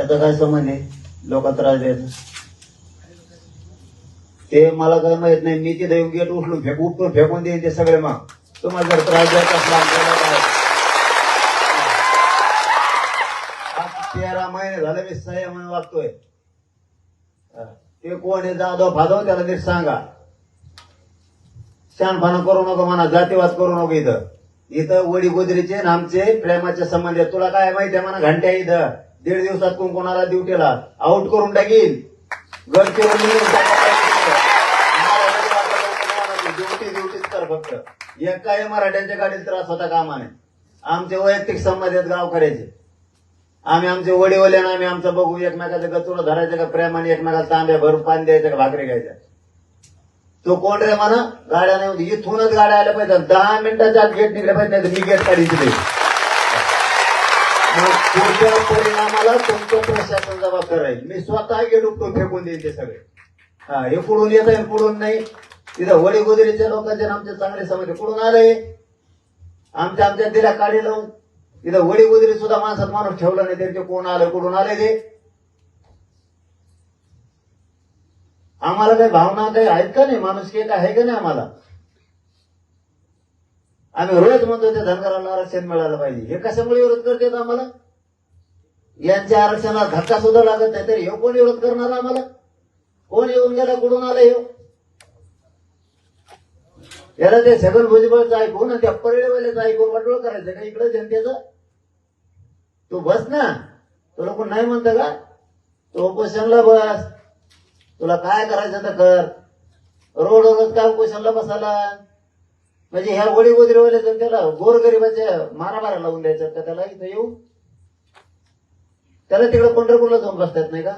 त्याचा काय संबंध आहे? लोक त्रास द्यायचा. ते मला काय माहीत नाही मी तिथे गेट उचलून फेक उपटून फेकून देईन ते सगळे मग तुम्हाला जर त्रास द्यायचा असला तेरा महिने झाले मी सह्या म्हणून वागतोय. ते कोण आहे? जाधव फादव त्याला नीट सांगा. शानपणा करू नको म्हणा जातीवाद करू नको इथं. इथं वडी गोदरीचे आमचे प्रेमाचे संबंध आहेत. तुला काय माहिती आहे म्हणा घंट्या इथं? दीड दिवसात कोण कोणाला ड्युटीला आउट करून टाकीन ड्युटी ड्युटीच कर फक्त. एक काय मराठ्यांच्या गाडीत त्रास होता कामाने. आमचे वैयक्तिक संबंध आहेत गावकऱ्याचे. आम्ही आमचे वडीवले आणि आम्ही आमचं बघू एकमेकाचं गचुरं धरायचं का? प्रेमाने एकमेकाला तांब्या भरून पाणी द्यायचं का? भाकरी घ्यायच्या तो कोण रे म्हणा गाड्या नाही इथूनच गाड्या आल्या पाहिजे दहा मिनिटाच्या आत गेट निघल्या पाहिजे नाही तर मी गेट काढी हो, पुढच्या परिणामाला तुमचं प्रशासन जबाबदार आहे. मी स्वतः गेलो तो फेकून देईन ते सगळे. हा हे पुढून येत आहे पुढून नाही. तिथं वडी गोदरीच्या लोकांचे आमचे चांगले समजले पुढून आले आमच्या आमच्या दिल्या काढी लावून. तिथं वडी गोदरी सुद्धा माणसात माणूस ठेवला नाही त्यांचे कोण आलं कुठून आले ते? आम्हाला काही भावना काही आहेत का नाही? माणूस काय आहे का नाही आम्हाला? आम्ही रोज म्हणतो त्या धनगराला आरक्षण मिळालं पाहिजे. हे कशामुळे विरोध करतात आम्हाला? यांच्या आरक्षणाला धक्का सुद्धा लागत नाही तरी हे कोण विरोध करणार आम्हाला? कोण येऊन गेला कुठून आलं हे? याला ते छगन भुजबळचं ऐकून आणि त्या पर्यटवाल्याचं ऐकून वाटोळ करायचं का इकडे जनतेचं? तू बस ना. तुला लोक नाही म्हणतं का? तू उपोषणला बस. तुला काय करायचं तर कर? रोडवरच काय उपोषणला बसायला? म्हणजे ह्या गोडी गोदरीवाल्या त्याला गोरगरिबाच्या मारा मारा लावून द्यायचं का? त्याला इथं येऊ? त्याला तिकडे पंढरपूरला जाऊन बसतात नाही का?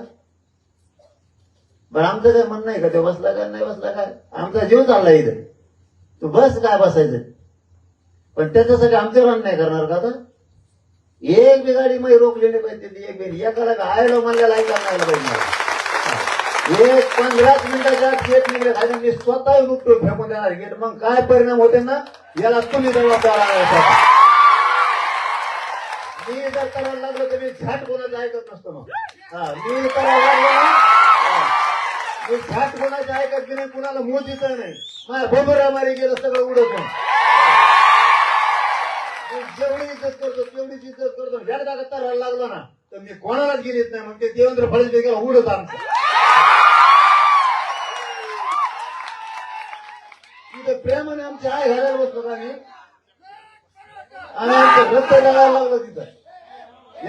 बरं आमचं काय म्हणणं आहे का? ते बसला का? नाही बसला काय आमचा जीव चालला इथं. तू बस काय बसायचं? पण त्याच्यासाठी आमचे रन नाही करणार का आता? एक बी गाडी मग रोखलेली पाहिजे एक बी एकाला आयलो म्हणल्याला ऐकायला पाहिजे. एक पंधराच मिनिटाच्या आत गेट निघले खाली मी स्वतः येऊन फेकून देणार गेट मग काय परिणाम होते ना याला तुम्ही जबाबदार आहात. मी जर करायला लागलो तर मी झाट कोणाचं ऐकत नसतो मग. हा, मी करायला लागलो मी झाट कोणाचं ऐकत की नाही कुणाला मोजीच नाही. माझ्या बोबरा मारी गेलं सगळं उडत जेवढी इज्जत करतो तेवढीच इज्जत करतो. एकदा का तरायला लागलो ना तर मी कोणालाच गेलीत नाही. मग ते देवेंद्र फडणवीस उडत आमचं प्रेमाने आमची आय आम्ही आम्ही आमचं लागायला लागलं तिथं.